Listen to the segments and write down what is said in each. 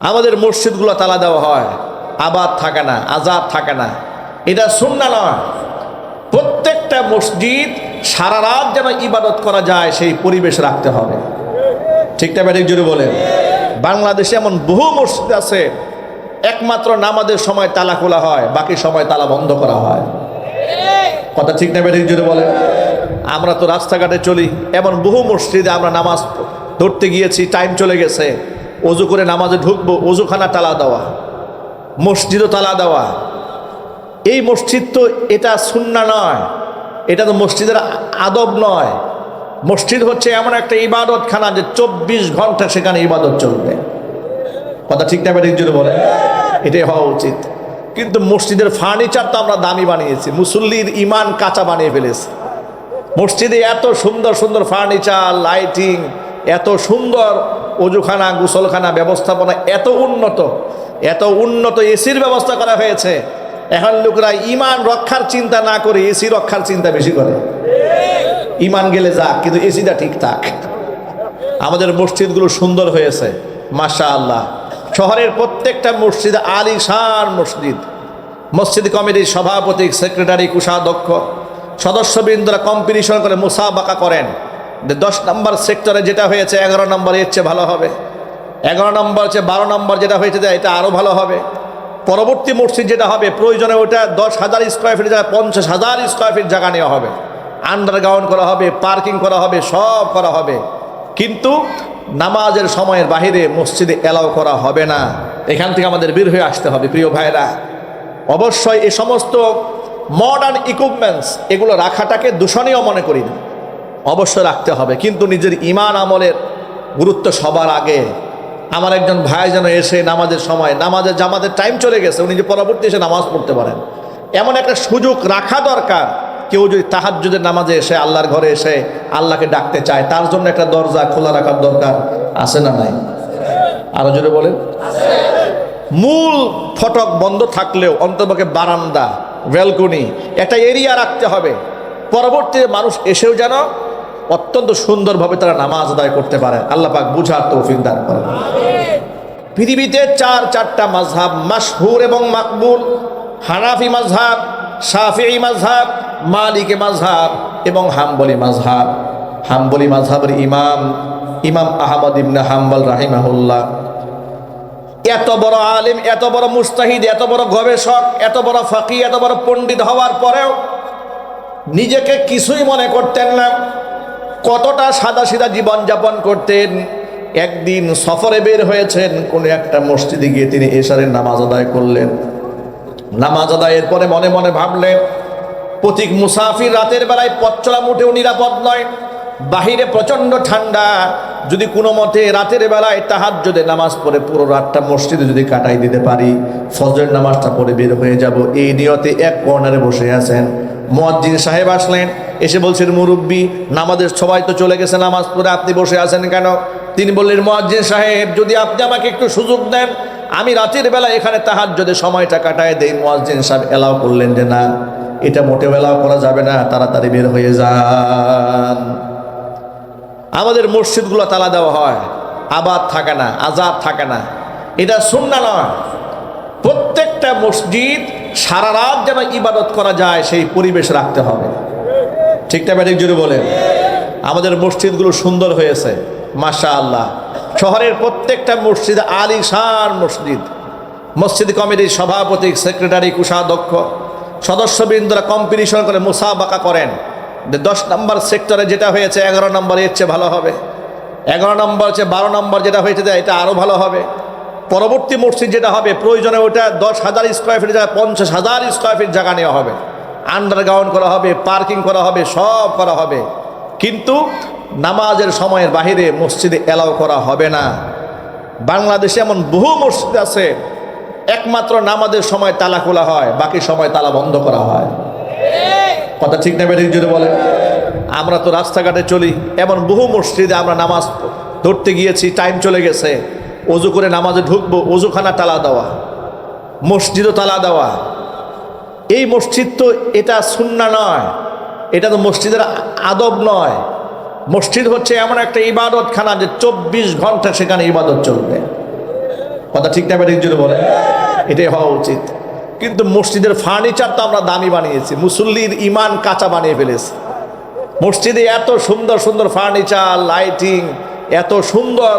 আমাদের মসজিদগুলো তালা দেওয়া হয়। আবাদ থাকে না, আজাদ থাকে না। এটা সুন্না নয়। প্রত্যেকটা মসজিদ সারা রাত যেন ইবাদত করা যায়, সেই পরিবেশ রাখতে হবে। ঠিকটা ব্যাটিক জুড়ে বলেন। বাংলাদেশে এমন বহু মসজিদ আছে, একমাত্র নামাজের সময় তালা খোলা হয়, বাকি সময় তালা বন্ধ করা হয়। কথা ঠিক না ব্যাটিক জুড়ে বলেন। আমরা তো রাস্তাঘাটে চলি, এমন বহু মসজিদে আমরা নামাজ ধরতে গিয়েছি, টাইম চলে গেছে। অজু করে নামাজে ঢুকবো অজুখানা তালা দেওয়া, মসজিদও তালা দেওয়া। এই মসজিদ তো এটা সুন্না নয়, এটা তো মসজিদের আদব নয়। মসজিদ হচ্ছে এমন একটা ইবাদতখানা যে চব্বিশ ঘণ্টা সেখানে ইবাদত চলবে। কথা ঠিক না ব্যাটিক বলেন? এটাই হওয়া উচিত। কিন্তু মসজিদের ফার্নিচার তো আমরা দামি বানিয়েছি, মুসল্লির ইমান কাঁচা বানিয়ে ফেলেছি। মসজিদে এত সুন্দর সুন্দর ফার্নিচার লাইটিং এত সুন্দর অজুখানা, গোসলখানা ব্যবস্থাপনা এত উন্নত এত উন্নত এসির ব্যবস্থা করা হয়েছে। এখন লোকরা ইমান রক্ষার চিন্তা না করে এসি রক্ষার চিন্তা বেশি করে। ইমান গেলে যাক, কিন্তু এসিটা ঠিক থাক। আমাদের মসজিদগুলো সুন্দর হয়েছে মাশা আল্লাহ শহরের প্রত্যেকটা মসজিদ আলিশান মসজিদ। মসজিদ কমিটির সভাপতি, সেক্রেটারি, কুষাধ্যক্ষ, সদস্যবৃন্দরা কম্পিটিশন করে মুসাবাকা করেন। দশ নম্বর সেক্টরে যেটা হয়েছে, এগারো নম্বর এর চেয়ে ভালো হবে। এগারো নম্বর চেয়ে বারো নম্বর যেটা হয়েছে, এটা আরও ভালো হবে। পরবর্তী মসজিদ যেটা হবে, প্রয়োজনে ওটা দশ হাজার স্কোয়ার ফিট জায়গায় পঞ্চাশ হাজার স্কোয়ার ফিট জায়গা নেওয়া হবে। আন্ডারগ্রাউন্ড করা হবে পার্কিং করা হবে, সব করা হবে। কিন্তু নামাজের সময়ের বাহিরে মসজিদে এলাও করা হবে না। এখান থেকে আমাদের বের হয়ে আসতে হবে, প্রিয় ভাইরা অবশ্যই এ সমস্ত মডার্ন ইকুইপমেন্টস এগুলো রাখাটাকে দূষণীয় মনে করি না। অবশ্যই রাখতে হবে। কিন্তু নিজের ইমান আমলের গুরুত্ব সবার আগে। আমার একজন ভাই যেন এসে নামাজের সময়, নামাজের জামাতের টাইম চলে গেছে, উনি যে পরবর্তী এসে নামাজ পড়তে পারেন। এমন একটা সুযোগ রাখা দরকার। কেউ যদি তাহাজ্জুদের নামাজে এসে, আল্লাহর ঘরে এসে আল্লাহকে ডাকতে চায়, তার জন্য একটা দরজা খোলা রাখার দরকার আছে না নাই? আরও জোরে বলেন। মূল ফটক বন্ধ থাকলেও অন্তপক্ষে বারান্দা, ব্যালকনি, একটা এরিয়া রাখতে হবে। পরবর্তীতে মানুষ এসেও যেন অত্যন্ত সুন্দরভাবে তারা নামাজ আদায় করতে পারে। আল্লাহ পাক বুঝার তৌফিক দান করেন। পৃথিবীতে চার, চারটা মাঝহাব মাসহুর এবং মাকবুল। হানাফি মাঝহাব শাফিঈ মাঝহাব মালিকে মাঝহাব এবং হাম্বলি মাঝহাব হাম্বলি মাঝহাবের ইমাম ইমাম আহমদ ইবনে হাম্বল রাহিমাহুল্লাহ। এত বড় আলিম, এত বড় মুস্তাহিদ, এত বড় গবেষক, এত বড় ফাঁকি এত বড় পণ্ডিত হওয়ার পরেও নিজেকে কিছুই মনে করতেন না। কতটা সাদা সিধা জীবনযাপন করতেন? একদিন সফরে বের হয়েছেন, কোনো একটা মসজিদে গিয়ে তিনি এশারের নামাজ আদায় করলেন। নামাজ আদায়ের পরে মনে মনে ভাবলেন, প্রতীক মুসাফির রাতের বেলায় পথ চলা মোটেও নিরাপদ নয়। বাহিরে প্রচণ্ড ঠান্ডা। যদি কোনো মতে রাতের বেলায় তাহার যদি নামাজ পড়ে পুরো রাতটা মসজিদে যদি কাটাই দিতে পারি, ফজরের নামাজটা পড়ে বের হয়ে যাব। এই নিয়তে এক কর্নারে বসে আছেন। মুয়াজ্জিন সাহেব আসলেন এসে বলছেন মুরব্বী, নামাজের সবাই তো চলে গেছে, নামাজ পড়ে আপনি বসে আছেন কেন? তিনি বললেন, মুয়াজ্জিন সাহেব, যদি আপনি আমাকে একটু সুযোগ দেন, আমি রাতের বেলা এখানে তাহার যদি সময়টা কাটায় দেই। মুয়াজ্জিন সাহেব এলাও করলেন যে, না, এটা মোটেও এলাও করা যাবে না, তাড়াতাড়ি বের হয়ে যান। আমাদের মসজিদগুলো তালা দেওয়া হয়, আবাদ থাকে না আজাদ থাকে না। এটা সুন্না নয়। প্রত্যেকটা মসজিদ সারা রাত যেন ইবাদত করা যায়, সেই পরিবেশ রাখতে হবে। ঠিকটা ব্যাটিক জুড়ে বলেন, আমাদের মসজিদগুলো সুন্দর হয়েছে। মাশা আল্লাহ শহরের প্রত্যেকটা মসজিদ আলিশান মসজিদ। মসজিদ কমিটির সভাপতি, সেক্রেটারি, কুষাধ্যক্ষ, সদস্যবৃন্দরা কম্পিটিশন করে মুসাবাকা করেন। যে দশ নম্বর সেক্টরে যেটা হয়েছে, এগারো নম্বর এর চেয়ে ভালো হবে। এগারো নম্বর চেয়ে বারো নম্বর যেটা হয়েছে, এটা আরও ভালো হবে। পরবর্তী মসজিদ যেটা হবে, প্রয়োজনে ওটা দশ হাজার স্কোয়ার ফিট জায়গায় পঞ্চাশ হাজার স্কোয়ার ফিট জায়গা নেওয়া হবে। আন্ডারগ্রাউন্ড করা হবে, পার্কিং করা হবে, সব করা হবে। কিন্তু নামাজের সময়ের বাহিরে মসজিদে এলাও করা হবে না। বাংলাদেশে এমন বহু মসজিদ আছে, একমাত্র নামাজের সময় তালা খোলা হয়, বাকি সময় তালা বন্ধ করা হয়। কথা ঠিক না বেরিয়ে যদি বলেন? আমরা তো রাস্তাঘাটে চলি, এমন বহু মসজিদে আমরা নামাজ ধরতে গিয়েছি, টাইম চলে গেছে। অজু করে নামাজে ঢুকবো, অজুখানা তালা দেওয়া, মসজিদও তালা দেওয়া। এই মসজিদ তো এটা সুন্না নয়, এটা তো মসজিদের আদব নয়। মসজিদ হচ্ছে এমন একটা ইবাদতখানা যে চব্বিশ ঘণ্টা সেখানে ইবাদত চলবে। কথা ঠিক না ঠিক বলে এটাই হওয়া উচিত। কিন্তু মসজিদের ফার্নিচার তো আমরা দামি বানিয়েছি, মুসল্লির ইমান কাঁচা বানিয়ে ফেলেছি। মসজিদে এত সুন্দর সুন্দর ফার্নিচার লাইটিং এত সুন্দর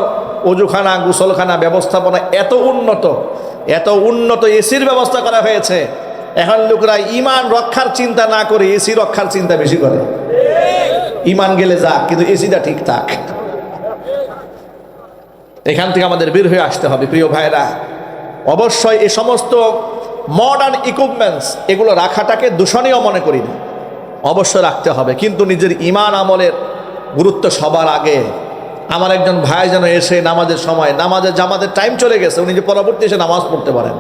অজুখানা, গুসলখানা, ব্যবস্থাপনা, এত উন্নত এত উন্নত এসির ব্যবস্থা করা হয়েছে। এখন লোকরা ইমান রক্ষার চিন্তা না করে এসি রক্ষার চিন্তা বেশি করে। ইমান গেলে যাক, কিন্তু এসিটা ঠিক থাক। এখান থেকে আমাদের বের হয়ে আসতে হবে, প্রিয় ভাইরা অবশ্যই এ সমস্ত মডার্ন ইকুইপমেন্টস এগুলো রাখাটাকে দূষণীয় মনে করি না। অবশ্যই রাখতে হবে, কিন্তু নিজের ইমান আমলের গুরুত্ব সবার আগে। আমার একজন ভাই যেন এসে নামাজের সময়, নামাজের জামাতের টাইম চলে গেছে, উনি যে পরবর্তী এসে নামাজ পড়তে পারেন।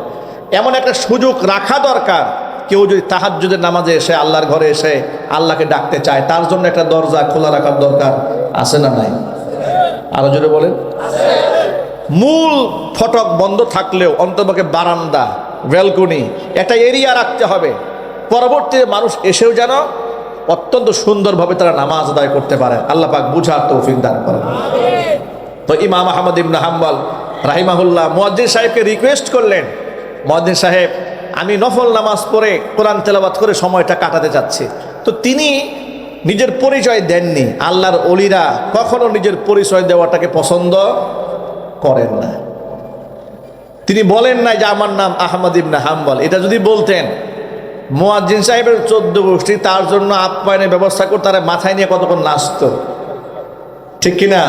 এমন একটা সুযোগ রাখা দরকার। কেউ যদি তাহাজ্জুদের নামাজে এসে আল্লাহর ঘরে এসে আল্লাহকে ডাকতে চায়, তার জন্য একটা দরজা খোলা রাখার দরকার। আছে না নাই? আরও জোরে বলেন। মূল ফটক বন্ধ থাকলেও অন্তপক্ষে বারান্দা, ব্যালকনি, একটা এরিয়া রাখতে হবে। পরবর্তীতে মানুষ এসেও যেন অত্যন্ত সুন্দরভাবে তারা নামাজ আদায় করতে পারে। আল্লাহ পাক বুঝার তৌফিক দান করেন। তো ইমাম আহমদ ইবন হাম্বল রাহিমাহুল্লাহ মুয়াজ্জিন সাহেবকে রিকোয়েস্ট করলেন মুয়াজ্জিন সাহেব, আমি নফল নামাজ পড়ে কোরআন তেলাবাত করে সময়টা কাটাতে চাচ্ছি তো তিনি নিজের পরিচয় দেননি। আল্লাহর অলিরা কখনো নিজের পরিচয় দেওয়াটাকে পছন্দ করেন না। তিনি বলেন না যে, আমার নাম আহমদ ইবনে হাম্বল। এটা যদি বলতেন মোয়াজ্জিন সাহেবের চোদ্দ গোষ্ঠী তার জন্য আপ্যায়নের ব্যবস্থা করে তারা মাথায় নিয়ে কতক্ষণ নাচত? ঠিক কিনা?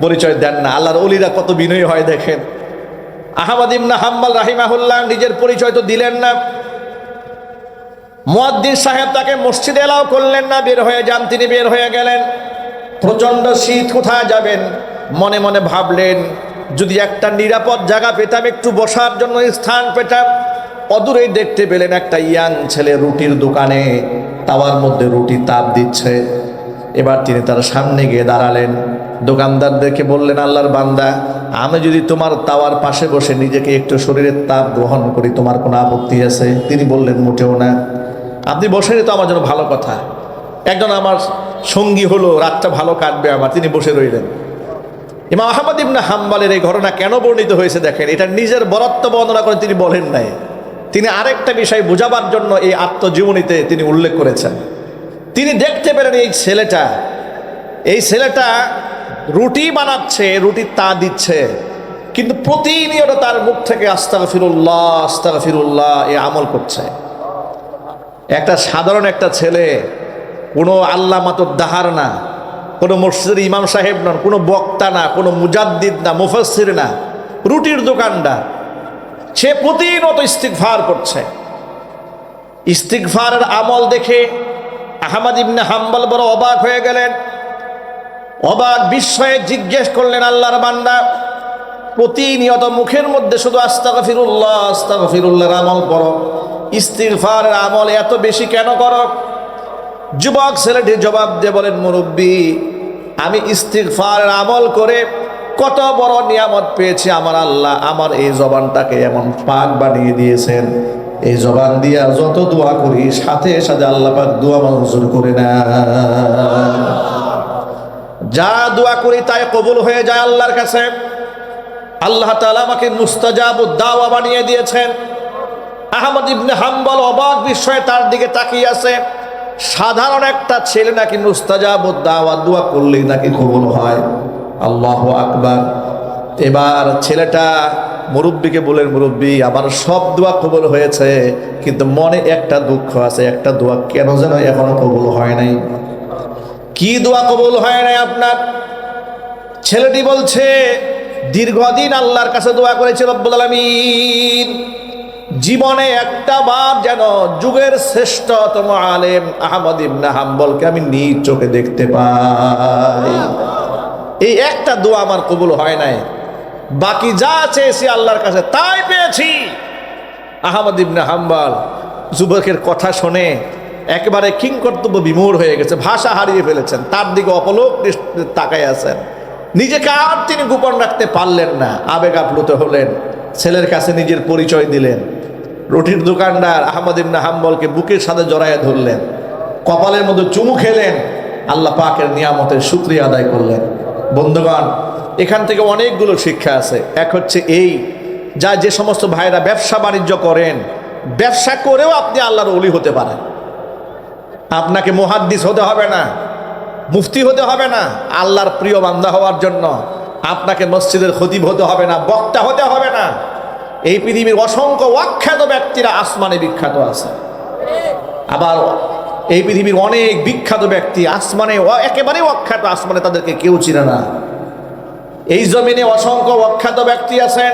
পরিচয় দেন না। আল্লাহর অলিরা কত বিনয়ী হয় দেখেন। আহমদ ইবনা হাম্বাল রাহিমাহুল্লাহ নিজের পরিচয় তো দিলেন না। মুয়াদ্দিন সাহেব তাকে মসজিদে এলাও করলেন না, বের হয়ে যান, তিনি বের হয়ে গেলেন। প্রচণ্ড শীত, কোথায় যাবেন? মনে মনে ভাবলেন, যদি একটা নিরাপদ জায়গা পেতাম, একটু বসার জন্য স্থান পেতাম। অদূরেই দেখতে পেলেন একটা ইয়াং ছেলে রুটির দোকানে, তাওয়ার মধ্যে রুটি তাপ দিচ্ছে। এবার তিনি তার সামনে গিয়ে দাঁড়ালেন। দোকানদারদেরকে বললেন, আল্লাহর বান্দা, আমি যদি তোমার তাওয়ার পাশে বসে নিজেকে একটু শরীরের তাপ গ্রহণ করি, তোমার কোনো আপত্তি আছে? তিনি বললেন, মোটেও না। আপনি বসেনি তো আমার জন্য ভালো কথা। একজন আমার সঙ্গী হলো, রাতটা ভালো কাটবে আমার। তিনি বসে রইলেন। ইমাম আহমদ ইবনা হাম্বালের এই ঘটনা কেন বর্ণিত হয়েছে দেখেন? এটা নিজের বরত্ব বর্ণনা করে তিনি বলেন নাই। তিনি আরেকটা বিষয় বোঝাবার জন্য এই আত্মজীবনীতে তিনি উল্লেখ করেছেন। তিনি দেখতে পেলেন এই ছেলেটা। এই ছেলেটা রুটি বানাচ্ছে, রুটি তা দিচ্ছে। কিন্তু প্রতিনিয়ত তার মুখ থেকে আস্তাক ফিরুল্লাহ আস্তাক ফিরুল্লাহ এ আমল করছে। একটা সাধারণ একটা ছেলে, কোনো আল্লাহ মাতর দাহার না, কোনো মসজিদের ইমাম সাহেব নন, কোনো বক্তা না, কোনো মুজাদ্দিদ না মুফাসির না, রুটির দোকানদার। সে প্রতিনত ইস্তিকফার করছে। ইস্তিকফারের আমল দেখে আহমদ ইবনে হাম্বল বড় অবাক হয়ে গেলেন। অবাক বিস্ময়ে জিজ্ঞেস করলেন আল্লাহর বান্দা, প্রতিনিয়ত মুখের মধ্যে শুধু আস্তাক ফিরুল্লাহ আস্তাক ফিরুল্লাহর আমল করো ইস্তিগফারের আমল এত বেশি কেন করো? যুবক ছেলেটি জবাব দিয়ে বলেন, মুরব্বী, আমি ইস্তিগফারের আমল করে কত বড় নিয়ামত পেয়েছি, আমার আল্লাহ আমার এই জবানটাকে এমন পাক বানিয়ে দিয়েছেন। এই জবান দিয়া যত দোয়া করি, সাথে সাথে আল্লাহ পাক দোয়া মঞ্জুর করে না যা দোয়া করি তাই কবুল হয়ে যায় আল্লাহর কাছে। আল্লাহ তাআলা আমাকে মুস্তাজাব দাওয়া বানিয়ে দিয়েছেন। আহমদ ইবনে হাম্বল অবাক বিস্ময়ে তার দিকে তাকিয়ে আছে। সাধারণ একটা ছেলে নাকি মুস্তাজাব দাওয়া, দোয়া করলেই নাকি কবুল হয়। আল্লাহ আকবার। এবার ছেলেটা মুরব্বীকে বলেন, মুরব্বী, আমার সব দোয়া কবল হয়েছে, কিন্তু মনে একটা দুঃখ আছে, একটা দোয়া কেন যেন এখনও কবল হয় নাই? কি দোয়া কবল হয় নাই আপনার? ছেলেটি বলছে, দীর্ঘদিন আল্লাহর কাছে দোয়া করেছে রব্বুল আলামিন। জীবনে একটা বার যেন যুগের শ্রেষ্ঠতম আলেম আহমদ ইবনে হাম্বলকে আমি নিজ চোখে দেখতে পাই। এই একটা দোয়া আমার কবুল হয় নাই। বাকি যা চেয়েছি আল্লাহর কাছে, তাই পেয়েছি। আহমদ ইবনে হাম্বল যুবকের কথা শুনে একেবারে কিং কর্তব্য বিমূঢ় হয়ে গেছে, ভাষা হারিয়ে ফেলেছেন, তার দিকে অপলোক তাকায় আছেন। নিজেকে আর তিনি গোপন রাখতে পারলেন না, আবেগ আপ্লুত হলেন, ছেলের কাছে নিজের পরিচয় দিলেন। রুটির দোকানদার আহমদ ইবনে হাম্বলকে বুকের সাথে জড়াইয়া ধরলেন, কপালের মধ্যে চুমু খেলেন, আল্লাহ পাকের নিয়ামতের শুক্রিয়া আদায় করলেন। বন্ধুগণ এখান থেকে অনেকগুলো শিক্ষা আছে। এক হচ্ছে এই, যা যে সমস্ত ভাইরা ব্যবসা বাণিজ্য করেন, ব্যবসা করেও আপনি আল্লাহর অলি হতে পারেন। আপনাকে মুহাদ্দিস হতে হবে না, মুফতি হতে হবে না, আল্লাহর প্রিয় বান্দা হওয়ার জন্য আপনাকে মসজিদের খতিব হতে হবে না, বক্তা হতে হবে না। এই পৃথিবীর অসংখ্য অখ্যাত ব্যক্তিরা আসমানে বিখ্যাত আছে। আবার এই পৃথিবীর অনেক বিখ্যাত ব্যক্তি আসমানে, একেবারেই অখ্যাত আসমানে তাদেরকে কেউ চিনে না। এই জমিনে অসংখ্য অখ্যাত ব্যক্তি আছেন,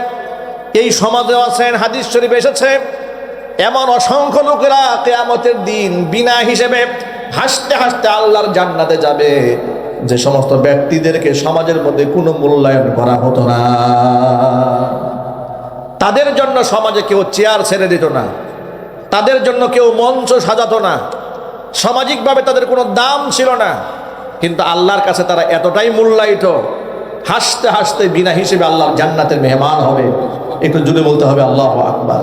এই সমাজেও আছেন, হাদিস শরীফ এসেছে, এমন অসংখ্য লোকেরা কেয়ামতের দিন বিনা হিসেবে হাসতে হাসতে আল্লাহর জান্নাতে যাবে। যে সমস্ত ব্যক্তিদেরকে সমাজের মধ্যে কোনো মূল্যায়ন করা হতো না। তাদের জন্য সমাজে কেউ চেয়ার ছেড়ে দিত না। তাদের জন্য কেউ মঞ্চ সাজাতো না। সামাজিকভাবে তাদের কোনো দাম ছিল না। কিন্তু আল্লাহর কাছে তারা এতটাই মূল্যায়িত হাসতে হাসতে বিনা হিসেবে আল্লাহ জান্নাতের মেহমান হবে। একটু জুড়ে বলতে হবে, আল্লাহ আকবার।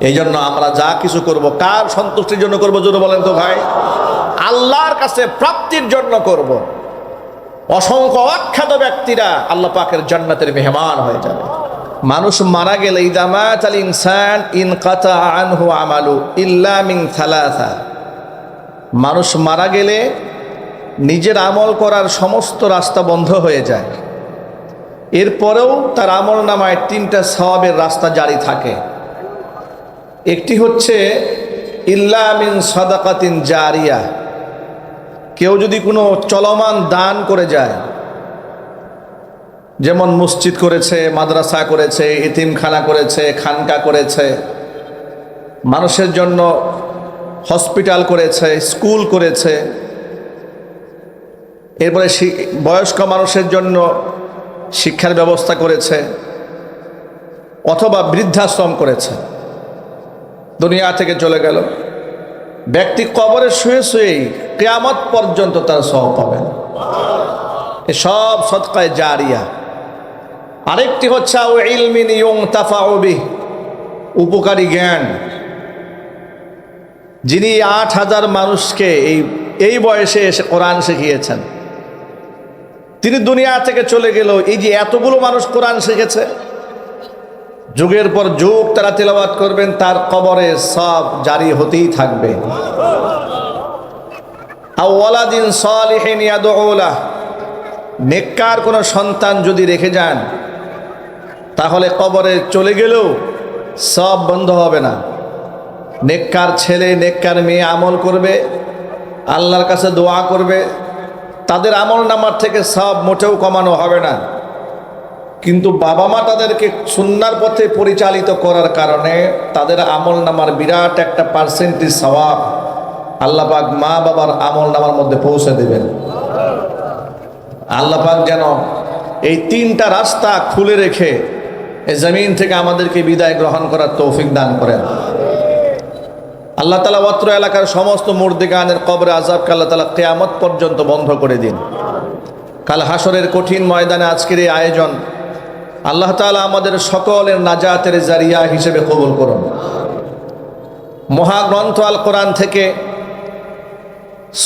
এই জন্য আমরা যা কিছু করব, কার সন্তুষ্টির জন্য করব, জোরে বলেন তো ভাই? আল্লাহর কাছে প্রাপ্তির জন্য করব। অসংখ্য অখ্যাত ব্যক্তিরা আল্লাহ পাকের জান্নাতের মেহমান হয়ে যাবে। মানুষ মারা গেলে ইনসান ইন মিন মানুষ মারা গেলে নিজের আমল করার সমস্ত রাস্তা বন্ধ হয়ে যায়। এরপরেও তার আমল নামায় তিনটা সওয়াবের রাস্তা জারি থাকে। একটি হচ্ছে, ইল্লা মিন সদাকাতিন জারিয়া। কেউ যদি কোনো চলমান দান করে যায়, যেমন মসজিদ করেছে, মাদ্রাসা করেছে ইতিমখানা করেছে, খানকা করেছে, মানুষের জন্য হসপিটাল করেছে, স্কুল করেছে এরপরে বয়স্ক মানুষের জন্য শিক্ষার ব্যবস্থা করেছে অথবা বৃদ্ধাশ্রম করেছে। দুনিয়া থেকে চলে গেল। ব্যক্তি কবরে শুয়ে শুয়েই কেয়ামত পর্যন্ত তার সহ পাবেন সব সৎকায় জারিয়া। আরেকটি হচ্ছে ও ইলমিন ইয়ং তাফাউবি উপকারী জ্ঞান। যিনি আট হাজার মানুষকে এই এই বয়সে এসে কোরআন শিখিয়েছেন। তিনি দুনিয়া থেকে চলে গেল এই যে এতগুলো মানুষ কোরআন শিখেছে, যুগের পর যুগ তারা তেলাবাদ করবেন, তার কবরে সব জারি হতেই থাকবে। আওয়ালাদিন সালিহিন নেককার কোনো সন্তান যদি রেখে যান, তাহলে কবরে চলে গেলেও সব বন্ধ হবে না। নেককার ছেলে, নেককার মেয়ে আমল করবে, আল্লাহর কাছে দোয়া করবে তাদের আমল নামার থেকে সব মোটেও কমানো হবে না। কিন্তু বাবা মা তাদেরকে সুন্নার পথে পরিচালিত করার কারণে তাদের আমল নামার বিরাট একটা পার্সেন্টেজ সওয়াব আল্লাহ পাক মা বাবার আমল নামার মধ্যে পৌঁছে দেবেন। আল্লাহ পাক যেন এই তিনটা রাস্তা খুলে রেখে এই জমিন থেকে আমাদেরকে বিদায় গ্রহণ করার তৌফিক দান করেন। আল্লাহ তালা অত্র এলাকার সমস্ত মুর্দিগানের কবরে আজাবকে আল্লাহ তালা কেয়ামত পর্যন্ত বন্ধ করে দিন। কাল হাসরের কঠিন ময়দানে আজকের এই আয়োজন আল্লাহ তালা আমাদের সকলের নাজাতের জারিয়া হিসেবে কবুল করুন। মহাগ্রন্থ আল কোরআন থেকে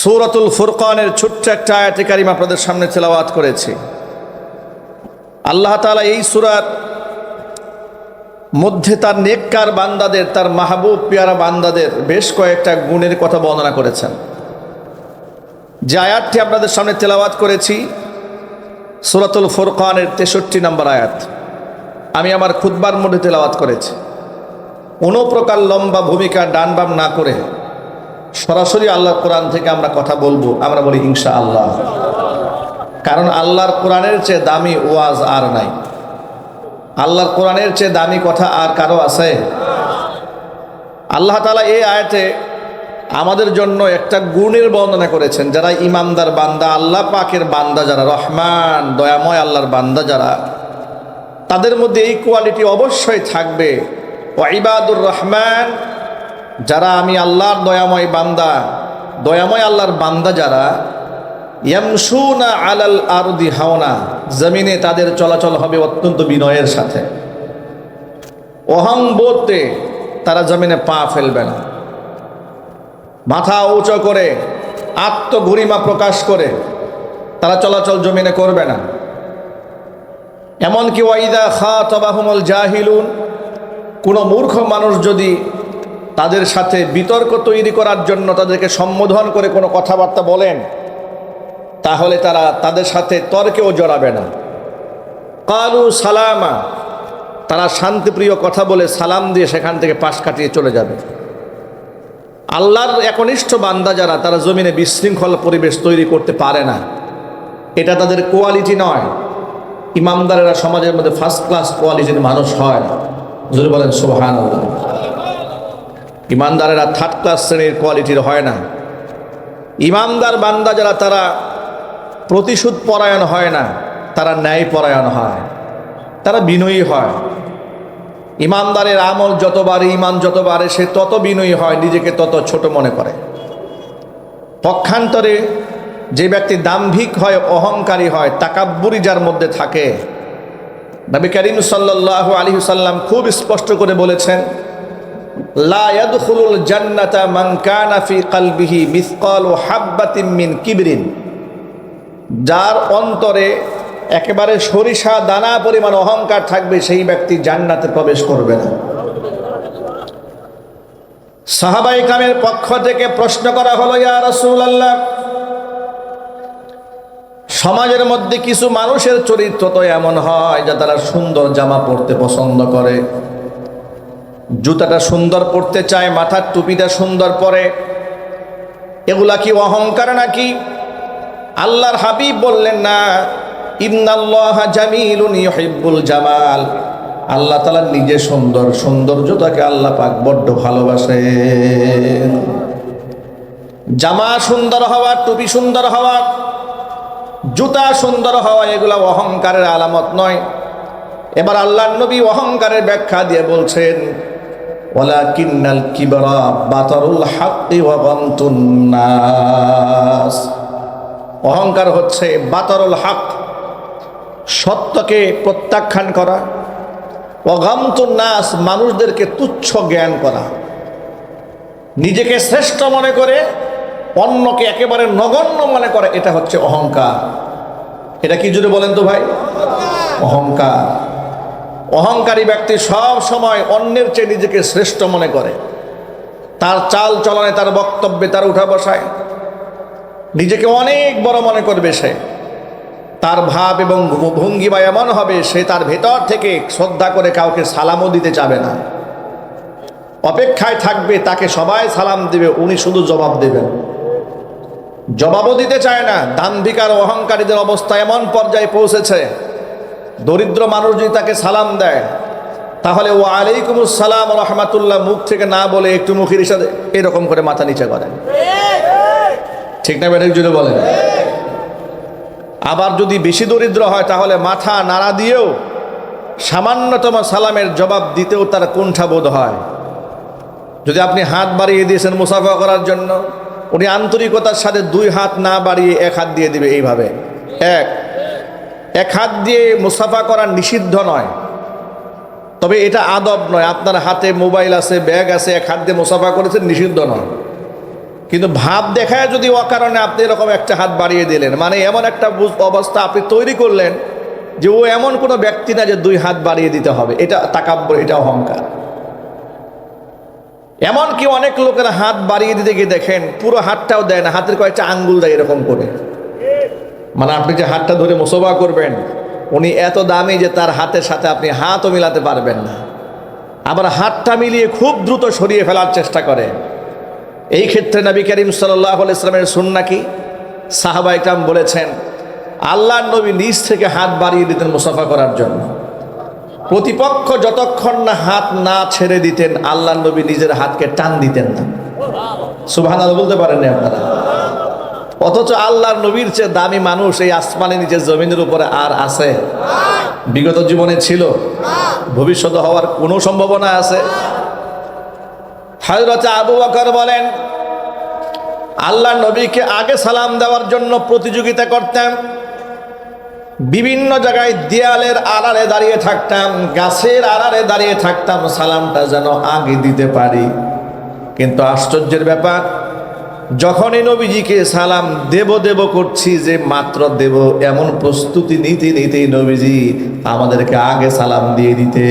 সৌরতুল ফুরকানের ছোট্ট একটা আয়াতে কারিম আপনাদের সামনে তেলাওয়াত করেছি। আল্লাহ তালা এই সুরার মধ্যে তার নেককার বান্দাদের, তার মাহবুব পিয়ারা বান্দাদের বেশ কয়েকটা গুণের কথা বর্ণনা করেছেন। যে আয়াতটি আপনাদের সামনে তেলাওয়াত করেছি, সুরাতুল ফুরকানের তেষট্টি নম্বর আয়াত। আমি আমার খুদ্বার মধ্যে তেলাওয়াত করেছি। কোনো প্রকার লম্বা ভূমিকা ডান বাম না করে সরাসরি আল্লাহর কোরআন থেকে আমরা কথা বলব, আমরা বলি হিংসা আল্লাহ কারণ আল্লাহর কোরআনের চেয়ে দামি ওয়াজ আর নাই। আল্লাহর কোরআনের চেয়ে দামি কথা আর কারও আছে? আল্লাহ তালা এই আয়াতে আমাদের জন্য একটা গুণের বর্ণনা করেছেন। যারা ইমামদার বান্দা, আল্লাহ পাকের বান্দা যারা, রহমান, দয়াময় আল্লাহর বান্দা যারা, তাদের মধ্যে এই কোয়ালিটি অবশ্যই থাকবে। ওয়াইবাদুর রহমান, যারা আমি আল্লাহর দয়াময় বান্দা, দয়াময় আল্লাহর বান্দা যারা আলাল আরদি হাওনা, জমিনে তাদের চলাচল হবে অত্যন্ত বিনয়ের সাথে। অহং বোধতে তারা জমিনে পা ফেলবে না। মাথা উঁচু করে আত্মগরিমা প্রকাশ করে তারা চলাচল জমিনে করবে না। এমনকি ওয়াইদা খা তবাহমল জাহিলুন, কোনো মূর্খ মানুষ যদি তাদের সাথে বিতর্ক তৈরি করার জন্য তাদেরকে সম্বোধন করে কোনো কথাবার্তা বলেন তাহলে তারা তাদের সাথে তর্কেও জড়াবে না। কালু সালামা, তারা শান্তিপ্রিয় কথা বলে সালাম দিয়ে সেখান থেকে পাশ কাটিয়ে চলে যাবে। আল্লাহর একনিষ্ঠ বান্দা যারা, তারা জমিনে বিশৃঙ্খল পরিবেশ তৈরি করতে পারে না। এটা তাদের কোয়ালিটি নয়। ইমামদারেরা সমাজের মধ্যে ফার্স্ট ক্লাস কোয়ালিটির মানুষ হয় যদি বলেন সোহান ইমানদারেরা থার্ড ক্লাস শ্রেণির কোয়ালিটির হয় না। ইমানদার বান্দা যারা, তারা প্রতিশোধ পরায়ণ হয় না, তারা ন্যায় পরায়ণ হয়, তারা বিনয়ী হয়। ইমানদারের আমল যত বাড়ে ইমান যত বাড়ে সে তত বিনয়ী হয়, নিজেকে তত ছোট মনে করে। পক্ষান্তরে যে ব্যক্তি দাম্ভিক হয়, অহংকারী হয়, তাকাব্বুরি যার মধ্যে থাকে, নবী করিম সাল্লাহ আলী সাল্লাম খুব স্পষ্ট করে বলেছেন, লা ইয়াদখুলুল জান্নাতা মান কানা ফি কলবিহি মিসকালু হাব্বাতিন মিন কিবরিন। যার অন্তরে একেবারে সরিষা দানা পরিমাণ অহংকার থাকবে, সেই ব্যক্তি জান্নাতে প্রবেশ করবে না। সাহাবাই কামের পক্ষ থেকে প্রশ্ন করা হলো, ইয়া রাসূলুল্লাহ, সমাজের মধ্যে কিছু মানুষের চরিত্র তো এমন হয় যে তারা সুন্দর জামা পরতে পছন্দ করে। জুতাটা সুন্দর পরতে চায়, মাথার টুপিটা সুন্দর পরে। এগুলা কি অহংকার নাকি? আল্লাহর হাবিব বললেন, না, ইন্নাল্লাহ জামিলুন ইউহিব্বুল জামাল। আল্লাহ তাআলা নিজে সুন্দর, সৌন্দর্যতাকে আল্লাহ পাক বড্ড ভালোবাসেন। জামা সুন্দর হওয়া, টুপি সুন্দর হওয়া, জুতা সুন্দর হওয়া, এগুলা অহংকারের আলামত নয়। এবার আল্লাহ নবী অহংকারের ব্যাখ্যা দিয়ে বলছেন, ওয়ালাকিন্নাল কিবরা বাতারুল হাক্কি ওয়া গামতুন নাস। অহংকার হচ্ছে বাতারুল হক, সত্যকে প্রত্যাখ্যান করা নাস, মানুষদেরকে তুচ্ছ জ্ঞান করা। নিজেকে শ্রেষ্ঠ মনে করে অন্যকে একেবারে নগণ্য মনে করে, এটা হচ্ছে অহংকার। এটা কি জুড়ে বলেন তো ভাই? অহংকার। অহংকারী ব্যক্তি সব সময় অন্যের চেয়ে নিজেকে শ্রেষ্ঠ মনে করে। তার চাল চলনে, তার বক্তব্যে, তার উঠা বসায়। নিজেকে অনেক বড় মনে করবে সে। তার ভাব এবং ভঙ্গিমা এমন হবে সে তার ভেতর থেকে শ্রদ্ধা করে কাউকে সালামও দিতে চাবে না। অপেক্ষায় থাকবে, তাকে সবাই সালাম দেবে, উনি শুধু জবাব দেবেন। জবাবও দিতে চায় না দাম্ভিকার অহংকারীদের অবস্থা এমন পর্যায়ে পৌঁছেছে। দরিদ্র মানুষ যদি তাকে সালাম দেয়, তাহলে ও আলাইকুম সালাম রহমাতুল্লাহ মুখ থেকে না বলে একটু মুখের সাথে এরকম করে মাথা নিচে করেন। ঠিক না বেঠিক জুড়ে বলেন। আবার যদি বেশি দরিদ্র হয়, তাহলে মাথা নাড়া দিয়েও সামান্যতম সালামের জবাব দিতেও তার কুণ্ঠাবোধ হয়। যদি আপনি হাত বাড়িয়ে দিয়েছেন মুসাফা করার জন্য, উনি আন্তরিকতার সাথে দুই হাত না বাড়িয়ে এক হাত দিয়ে দিবে এইভাবে। এক এক হাত দিয়ে মুসাফা করা নিষিদ্ধ নয়। তবে এটা আদব নয়। আপনার হাতে মোবাইল আছে, ব্যাগ আছে, এক হাত দিয়ে মুসাফা করেছেন, নিষিদ্ধ নয়। কিন্তু ভাব দেখায় যদি অকারণে আপনি এরকম একটা হাত বাড়িয়ে দিলেন মানে এমন একটা অবস্থা আপনি তৈরি করলেন যে ও এমন কোনো ব্যক্তি না যে দুই হাত বাড়িয়ে দিতে হবে। এটা তাকাব্বর, এটা অহংকার। এমনকি অনেক লোকের হাত বাড়িয়ে দিতে গিয়ে দেখেন, পুরো হাতটাও দেয় না, হাতের কয়েকটা আঙ্গুল দেয় এরকম করে। মানে আপনি যে হাতটা ধরে মোসবা করবেন, উনি এত দামি যে তার হাতের সাথে আপনি হাতও মিলাতে পারবেন না। আবার হাতটা মিলিয়ে খুব দ্রুত সরিয়ে ফেলার চেষ্টা করে এই ক্ষেত্রে নবী করিম সাল্লাহ ইসলামের সুন্না কি? সাহাবা ইকরাম বলেছেন আল্লাহ নবী নিজ থেকে হাত বাড়িয়ে দিতেন মুসাফা করার জন্য। প্রতিপক্ষ যতক্ষণ না হাত না ছেড়ে দিতেন আল্লাহ নবী নিজের হাতকে টান দিতেন না। সুবহান বলতে পারেননি আপনারা? অথচ আল্লাহর নবীর চেয়ে দামি মানুষ এই আসমানে নিচে জমিনের উপরে আর আছে। বিগত জীবনে ছিল, ভবিষ্যতে হওয়ার কোনো সম্ভাবনা আছে। হজরত আবু বকর বলেন, আল্লাহ নবীকে আগে সালাম দেওয়ার জন্য প্রতিযোগিতা করতাম, বিভিন্ন জায়গায় দেয়ালের আড়ালে দাঁড়িয়ে থাকতাম, গাছের আড়ালে দাঁড়িয়ে থাকতাম, সালামটা যেন আগে দিতে পারি। কিন্তু আশ্চর্যের ব্যাপার, যখনই নবীজিকে সালাম দেব দেব করছি যে মাত্র দেব, এমন প্রস্তুতি নিতে নিতেই নবীজি আমাদেরকে আগে সালাম দিয়ে দিতে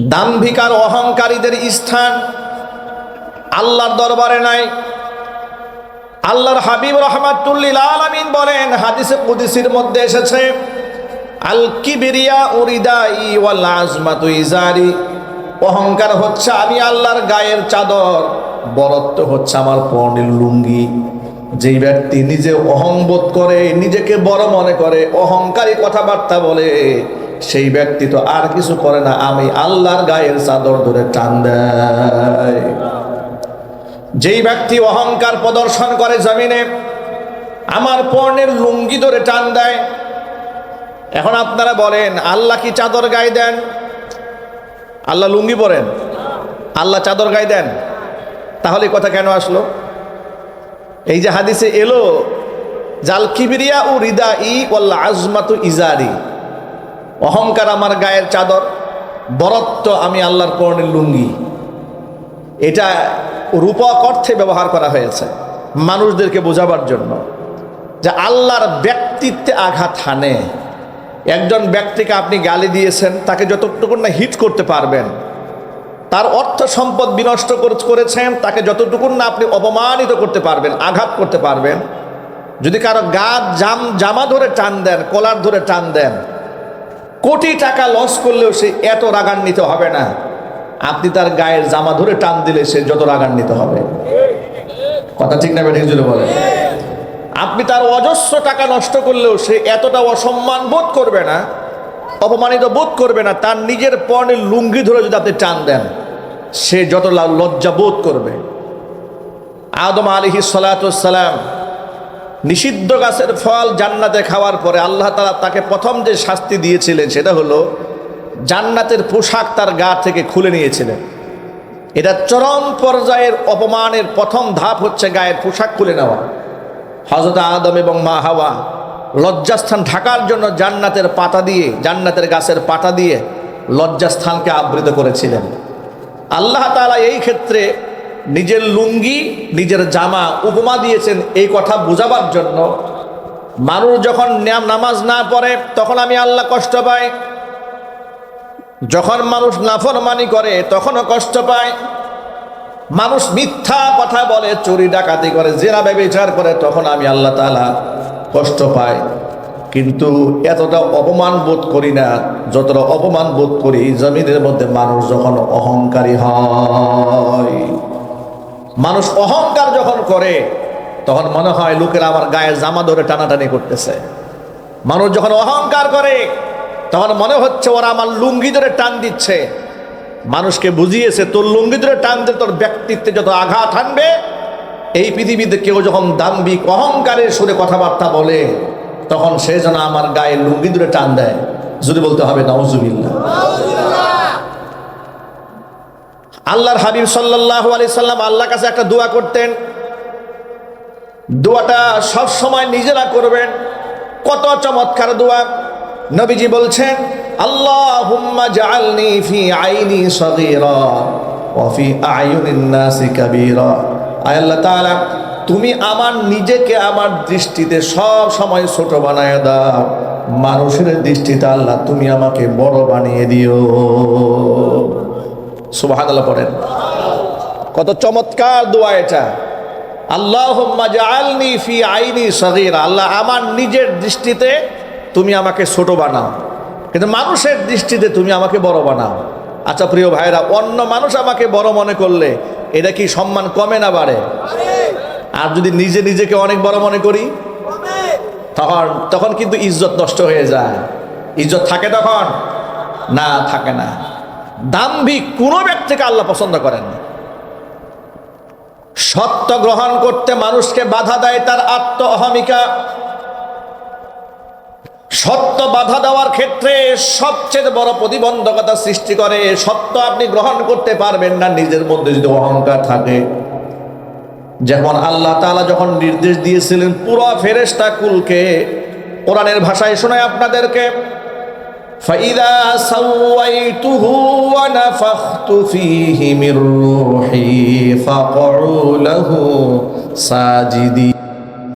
দাম্ভিকার অহংকারীদের স্থান আল্লাহর দরবারে নাই। আল্লাহর হাবিব রহমাতুল্লিল আলামিন বলেন, হাদিসে কুদিসির মধ্যে এসেছে, আল কিবিরিয়া উরিদাই ওয়াল আজমাতু ইজারি, অহংকার হচ্ছে আমি আল্লাহর গায়ের চাদর, বরত্ব হচ্ছে আমার পর্ণের লুঙ্গি। যেই ব্যক্তি নিজে অহংবোধ করে, নিজেকে বড় মনে করে, অহংকারী কথাবার্তা বলে সেই ব্যক্তি তো আর কিছু করে না, আমি আল্লাহর গায়ের চাদর ধরে টান দেয়। যেই ব্যক্তি অহংকার প্রদর্শন করে জমিনে, আমার পর্ণের লুঙ্গি ধরে টান দেয়। এখন আপনারা বলেন, আল্লাহ কি চাদর গায়ে দেন? আল্লাহ লুঙ্গি পরেন? আল্লাহ চাদর গায়ে দেন? তাহলে কথা কেন আসলো? এই যে হাদিসে এলো, জাল কিবিরিয়া ও রিদা ই ওল্লা আজমাতু ইজারি। অহংকার আমার গায়ের চাদর, বরত্ব আমি আল্লাহর পর্ণের লুঙ্গি। এটা রূপক অর্থে ব্যবহার করা হয়েছে মানুষদেরকে বোঝাবার জন্য যে আল্লাহর ব্যক্তিত্বে আঘাত হানে। একজন ব্যক্তিকে আপনি গালি দিয়েছেন, তাকে যতটুকু না হিট করতে পারবেন, তার অর্থ সম্পদ বিনষ্ট করেছেন, তাকে যতটুকু না আপনি অপমানিত করতে পারবেন, আঘাত করতে পারবেন। যদি কারও গা জাম জামা ধরে টান দেন, কলার ধরে টান দেন কোটি টাকা লস করলেও সে এত রাগান্বিত হবে না। আপনি তার গায়ের জামা ধরে টান দিলে সে যত রাগান্বিত হবে। কথা ঠিক না বেঠিক জুড়ে বলেন আপনি তার অজস্র টাকা নষ্ট করলেও সে এতটা অসম্মান বোধ করবে না, অপমানিত বোধ করবে না, তার নিজের পর্ণের লুঙ্গি ধরে যদি আপনি টান দেন, সে যত লজ্জা বোধ করবে। আদম আলিহি সালাম নিষিদ্ধ গাছের ফল জান্নাতে খাওয়ার পরে আল্লাহ তালা তাকে প্রথম যে শাস্তি দিয়েছিলেন সেটা হলো জান্নাতের পোশাক তার গা থেকে খুলে নিয়েছিলেন। এটা চরম পর্যায়ের অপমানের প্রথম ধাপ হচ্ছে গায়ের পোশাক খুলে নেওয়া। হজরত আদম এবং মা হাওয়া লজ্জাস্থান ঢাকার জন্য জান্নাতের পাতা দিয়ে, জান্নাতের গাছের পাতা দিয়ে লজ্জাস্থানকে আবৃত করেছিলেন। আল্লাহ তালা এই ক্ষেত্রে নিজের লুঙ্গি, নিজের জামা উপমা দিয়েছেন এই কথা বোঝাবার জন্য। মানুষ যখন নাম- নামাজ না পড়ে, তখন আমি আল্লাহ কষ্ট পাই। যখন মানুষ নাফরমানি করে, তখনও কষ্ট পায় মানুষ মিথ্যা কথা বলে, চুরি, ডাকাতি করে জেরা ব্যবচার করে, তখন আমি আল্লাহ তাআলা কষ্ট পাই। কিন্তু এতটা অপমান বোধ করি না, যতটা অপমান বোধ করি, জমিনের মধ্যে মানুষ যখন অহংকারী হয়। মানুষ অহংকার যখন করে, তখন মনে হয় লোকেরা আমার গায়ে জামা ধরে টানাটানি করতেছে। মানুষ যখন অহংকার করে, তখন মনে হচ্ছে ওরা আমার লুঙ্গি ধরে টান দিচ্ছে। মানুষকে বুঝিয়েছে, তোর লুঙ্গি ধরে টান দিলে তোর ব্যক্তিত্বে যত আঘাত আনবে, এই পৃথিবীতে কেউ যখন দাম্বিক অহংকারের সুরে কথাবার্তা বলে, তখন সে যেন আমার গায়ে লুঙ্গি ধরে টান দেয়। যদি বলতে হবে নওজুবিল্লা আল্লাহর হাবিব সাল্লাহ সাল্লাম আল্লাহর কাছে একটা দোয়া করতেন। দোয়াটা সব সময় নিজেরা করবেন। কত চমৎকার দোয়া। নবীজি বলছেন আল্লাহ হুম্মা জাআলনি ফি আইনি সগীরা ওয়া ফি আয়ুনিন নাসি কাবীরা। আয় আল্লাহ তাআলা, তুমি আমার নিজেকে আমার দৃষ্টিতে সব সময় ছোট বানায় দাও। মানুষের দৃষ্টিতে আল্লাহ, তুমি আমাকে বড় বানিয়ে দিও। সুবহানাল্লাহ পড়েন। কত চমৎকার দোয়া এটা। আল্লাহ জাআলনি ফি আইনি সগীরা। আল্লাহ আমার নিজের দৃষ্টিতে তুমি আমাকে ছোট বানাও। কিন্তু মানুষের দৃষ্টিতে তুমি আমাকে বড় বানাও। আচ্ছা প্রিয় ভাইরা অন্য মানুষ আমাকে বড় মনে করলে এটা কি সম্মান কমে না বাড়ে? আর যদি নিজে নিজেকে অনেক বড় মনে করি, তখন তখন কিন্তু ইজ্জত নষ্ট হয়ে যায়। ইজ্জত থাকে তখন? না, থাকে না। দাম্ভিক কোনো ব্যক্তিকে আল্লাহ পছন্দ করেন না। সত্য গ্রহণ করতে মানুষকে বাধা দেয় তার আত্ম অহমিকা সত্য বাধা দেওয়ার ক্ষেত্রে সবচেয়ে বড় প্রতিবন্ধকতা সৃষ্টি করে সত্য আপনি গ্রহণ করতে পারবেন না, নিজের মধ্যে যদি অহংকার থাকে। যেমন আল্লাহ তাআলা যখন নির্দেশ দিয়েছিলেন, পুরো ফেরেশতা কুলকে, কোরআনের ভাষায় শোনায় আপনাদেরকে فإذا سويته ونفخت فيه من روحي فقعوا له ساجدين.